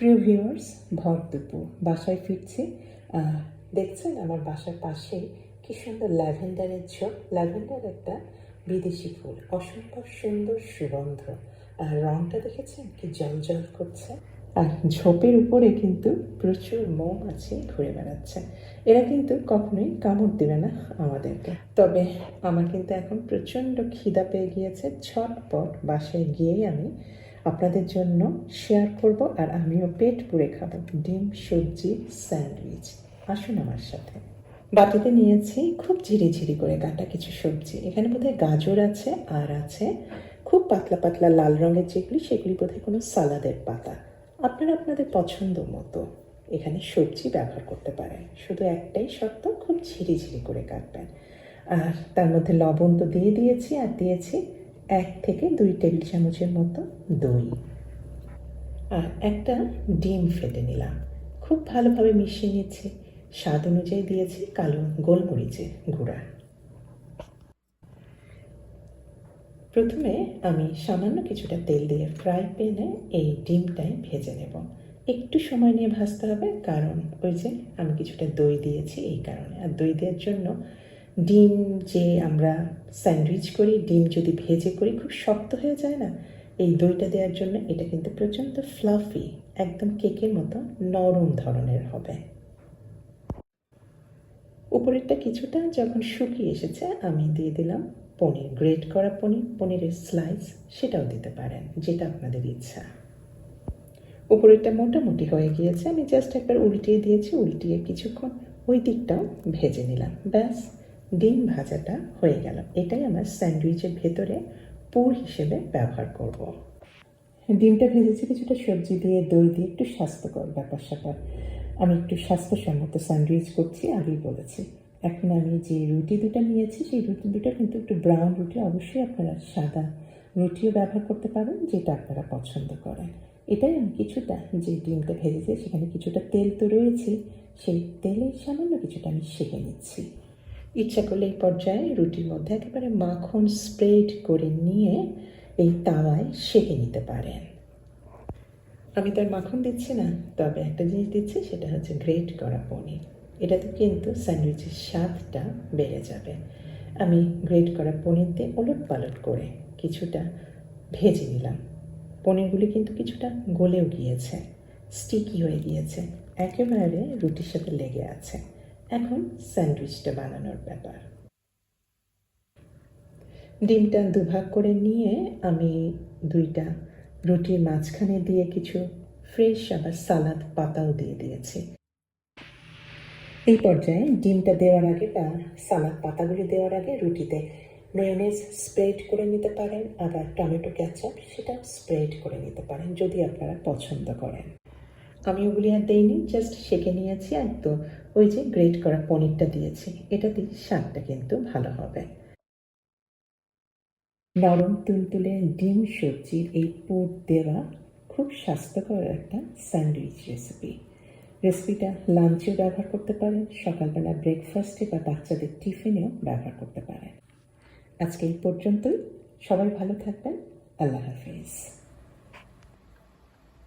প্রিয় ভিউয়ার্স, ভর দুপুর। বাসায় ফিরছি। দেখছেন আমার বাসার পাশে কি সুন্দর ল্যাভেন্ডারের ঝোপ। ল্যাভেন্ডার একটা বিদেশি ফুল। অসম্ভব সুন্দর, সুগন্ধ। আর রংটা দেখেছেন? কি জল জল করছে। আর ঝোপের উপরে কিন্তু প্রচুর মৌমাছি ঘুরে বেড়াচ্ছে। এরা কিন্তু কখনোই কামড় দেবে না আমাদেরকে। তবে আমার কিন্তু এখন প্রচণ্ড খিদা পেয়ে গিয়েছে। ছটপট বাসায় গিয়েই আমি আপনাদের জন্য শেয়ার করব আর আমিও পেট পুড়ে খাব। ডিম, সবজি, স্যান্ডউইচ। আসুন আমার সাথে। বাটিতে নিয়েছি খুব ঝিরিঝিরি করে কাটা কিছু সবজি। এখানে বোধহয় গাজর আছে, আর আছে খুব পাতলা পাতলা লাল রঙের যেগুলি, সেগুলি বোধহয় কোনো সালাদের পাতা। আপনারা আপনাদের পছন্দ মতো এখানে সবজি ব্যবহার করতে পারেন। শুধু একটাই শর্ত, খুব ঝিরিঝিরি করে কাটবেন। আর তার মধ্যে লবণ তো দিয়ে দিয়েছি, আর দিয়েছি এক থেকে দুই টেবিল চামচের মতো দই। আর একটা ডিম ফেটে নিলাম। খুব ভালোভাবে মিশিয়ে নিচ্ছে। স্বাদ অনুযায়ী দিয়েছি কালো গোলমরিচের গুঁড়া। প্রথমে আমি সামান্য কিছুটা তেল দিয়ে ফ্রাই প্যানে এই ডিমটাই ভেজে নেব। একটু সময় নিয়ে ভাজতে হবে, কারণ ওই যে আমি কিছুটা দই দিয়েছি এই কারণে। আর দই দেওয়ার জন্য ডিম যে আমরা স্যান্ডউইচ করি, ডিম যদি ভেজে করি, খুব শক্ত হয়ে যায় না? এই দইটা দেওয়ার জন্য এটা কিন্তু প্রচণ্ড ফ্লাফি একদম কেকের মতো নরম ধরনের হবে। উপরেরটা কিছুটা যখন শুকিয়ে এসেছে, আমি দিয়ে দিলাম পনির, গ্রেট করা পনির, পনিরের স্লাইস সেটাও দিতে পারেন, যেটা আপনাদের ইচ্ছা। উপরেরটা মোটামুটি হয়ে গিয়েছে, আমি জাস্ট একবার উল্টিয়ে দিয়েছি, উল্টিয়ে কিছুক্ষণ ওই দিকটাও ভেজে নিলাম, ব্যাস। ডিম ভাজাটা হয়ে গেল। এটাই আমার স্যান্ডউইচের ভেতরে পুর হিসেবে ব্যবহার করব। ডিমটা ভেজেছি, কিছুটা সবজি দিয়ে, দই দিয়ে, একটু স্বাস্থ্যকর ব্যাপার স্যাপার। আমি একটু স্বাস্থ্যসম্মত স্যান্ডউইচ করছি, আগেই বলেছি। এখন আমি যে রুটি দুটো নিয়েছি, সেই রুটি দুটো কিন্তু একটু ব্রাউন রুটি, অবশ্যই আপনারা সাদা রুটিও ব্যবহার করতে পারেন, যেটা আপনারা পছন্দ করেন। এটাই আমি কিছুটা যে ডিমটা ভেজেছি, সেখানে কিছুটা তেল তো রয়েছে, সেই তেলের সামান্য কিছুটা আমি সেঁকে নিচ্ছি। ইচ্ছা করলে এই পর্যায়ে রুটির মধ্যে একেবারে মাখন স্প্রেড করে নিয়ে এই তাওয়ায় সেঁকে নিতে পারেন। আমি তার মাখন দিচ্ছি না, তবে একটা জিনিস দিচ্ছি, সেটা হচ্ছে গ্রেট করা পনির। এটাতে কিন্তু স্যান্ডউইচের স্বাদটা বেড়ে যাবে। আমি গ্রেট করা পনির দিয়ে ওলট পালট করে কিছুটা ভেজে নিলাম। পনিরগুলি কিন্তু কিছুটা গলেও গিয়েছে স্টিকি হয়ে গিয়েছে, একেবারে রুটির সাথে লেগে আছে। এখন স্যান্ডউইচটা বানানোর ব্যাপার। ডিমটা দুভাগ করে নিয়ে আমি দুইটা রুটির মাঝখানে দিয়ে কিছু ফ্রেশ আবার সালাদ পাতাও দিয়ে দিয়েছি। এই পর্যায়ে ডিমটা দেওয়ার আগে বা সালাদ পাতাগুলি দেওয়ার আগে রুটিতে মেয়োনেজ স্প্রেড করে নিতে পারেন, আবার টমেটো ক্যাচাপ সেটা স্প্রেড করে নিতে পারেন, যদি আপনারা পছন্দ করেন। আমি ওগুলি আর দেইনি জাস্ট সেঁকে নিয়েছি আর তো ওই যে গ্রেট করা পনিরটা দিয়েছি। এটা দিয়ে স্বাদটা কিন্তু ভালো হবে। নরম তুলতুলে ডিম সবজির এই পুর দেওয়া খুব স্বাস্থ্যকর একটা স্যান্ডউইচ রেসিপি রেসিপিটা লাঞ্চেও ব্যবহার করতে পারেন, সকালবেলা ব্রেকফাস্টে বা বাচ্চাদের টিফিনেও ব্যবহার করতে পারেন। আজকে এই পর্যন্তই। সবাই ভালো থাকবেন। আল্লাহ হাফিজ।